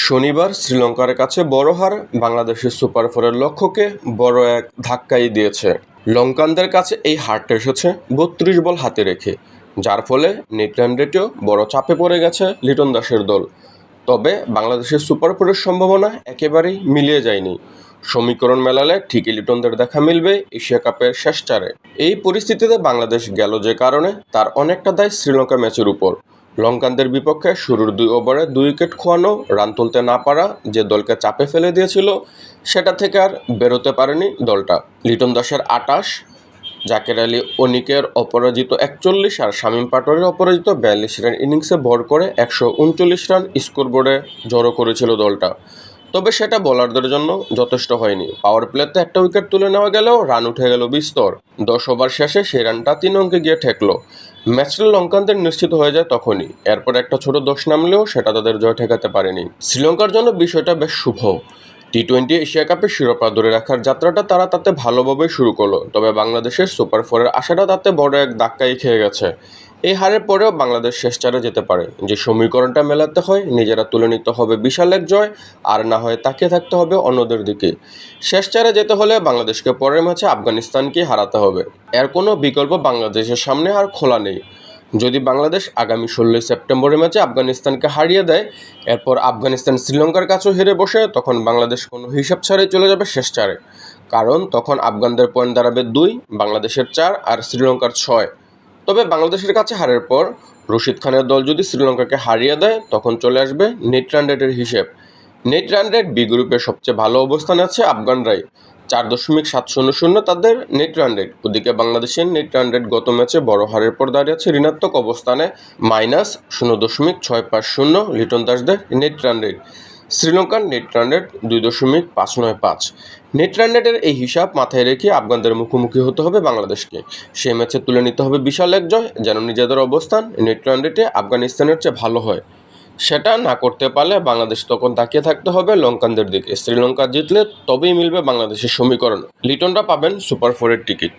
শনিবার শ্রীলঙ্কার কাছে বড় হার বাংলাদেশের সুপার ফোরের লক্ষ্যকে বড় এক ধাক্কাই দিয়েছে। লঙ্কানদের কাছে এই হারটা এসেছে বত্রিশ বল হাতে রেখে, যার ফলে নেট রান রেটেও বড় চাপে পড়ে গেছে লিটন দাসের দল। তবে বাংলাদেশের সুপার ফোরের সম্ভাবনা একেবারেই মিলিয়ে যায়নি। সমীকরণ মেলালে ঠিকই লিটনদের দেখা মিলবে এশিয়া কাপের শেষ চারে। এই পরিস্থিতিতে বাংলাদেশ গেল যে কারণে, তার অনেকটা দায় শ্রীলঙ্কা ম্যাচের উপর। লঙ্কানদের বিপক্ষে শুরুর দুই ওভারে দুই উইকেট খোয়ানো, রান তুলতে না পারা যে দলকে চাপে ফেলে দিয়েছিল, সেটা থেকে আর বেরোতে পারেনি দলটা। লিটন দাসের আটাশ, জাকের আলী অনিকের অপরাজিত একচল্লিশ আর শামীম পাটোয়ারির অপরাজিত বিয়াল্লিশ রান ইনিংসে ভর করে একশো উনচল্লিশ রান স্কোরবোর্ডে জড়ো করেছিল দলটা। তবে সেটা বোলারদের জন্য যথেষ্ট হয়নি। পাওয়ার প্লেতে একটা উইকেট তুলে নেওয়া গেলেও রান উঠে গেল বিস্তর। দশ ওভার শেষে সেই রানটা তিন অঙ্কে গিয়ে ঠেকলো। ম্যাচটা লঙ্কানদের নিশ্চিত হয়ে যায় তখনই। এরপর একটা ছোট দোষ নামলেও সেটা তাদের জয় ঠেকাতে পারেনি। শ্রীলঙ্কার জন্য বিষয়টা বেশ শুভ। টি টোয়েন্টি এশিয়া কাপের শিরোপা ধরে রাখার যাত্রাটা তারা তাতে ভালোভাবে শুরু করল। তবে বাংলাদেশের সুপার ফোরের আশাটা তাতে বড় এক ধাক্কাই খেয়ে গেছে। এই হারের পরেও বাংলাদেশ শেষ চারে যেতে পারে। যে সমীকরণটা মেলাতে হয়, নিজেরা তুলে নিতে হবে বিশাল এক জয়, আর না হয় তাকিয়ে থাকতে হবে অন্যদের দিকে। শেষ চারে যেতে হলে বাংলাদেশকে পরের ম্যাচে আফগানিস্তানকে হারাতে হবে। এর কোনো বিকল্প বাংলাদেশের সামনে আর খোলা নেই। যদি বাংলাদেশ আগামী ষোলোই সেপ্টেম্বরের ম্যাচে আফগানিস্তানকে হারিয়ে দেয়, এরপর আফগানিস্তান শ্রীলঙ্কার কাছেও হেরে বসে, তখন বাংলাদেশ কোনো হিসাব ছাড়াই চলে যাবে শেষ চারে। কারণ তখন আফগানদের পয়েন্ট দাঁড়াবে দুই, বাংলাদেশের চার আর শ্রীলঙ্কার ছয়। তবে বাংলাদেশের কাছে হারের পর রশিদ খানের দল যদি শ্রীলঙ্কাকে হারিয়ে দেয়, তখন চলে আসবে নেট রান রেটের হিসেব। নেট রান রেট বি গ্রুপের সবচেয়ে ভালো অবস্থানে আছে আফগানরাই চার দশমিক সাত শূন্য শূন্য তাদের নেট রান রেট। ওদিকে বাংলাদেশের নেট রান রেট গত ম্যাচে বড় হারের পর দাঁড়িয়ে আছে ঋণাত্মক অবস্থানে। মাইনাস শূন্য দশমিক ছয় পাঁচ শূন্য লিটন দাসদের নেট রান রেট। শ্রীলঙ্কার নেট রান রেট দুই দশমিক পাঁচ নয় পাঁচ। নেট রান রেটের এই হিসাব মাথায় রেখে আফগানদের মুখোমুখি হতে হবে বাংলাদেশকে। সে ম্যাচে তুলে নিতে হবে বিশাল এক জয়, যেন নিজেদের অবস্থান নেট রান রেটে আফগানিস্তানের চেয়ে ভালো হয়। সেটা না করতে পারলে বাংলাদেশ তখন তাকিয়ে থাকতে হবে লঙ্কানদের দিকে। শ্রীলঙ্কা জিতলে তবেই মিলবে বাংলাদেশের সমীকরণ। লিটনরা পাবেন সুপার ফোরের টিকিট।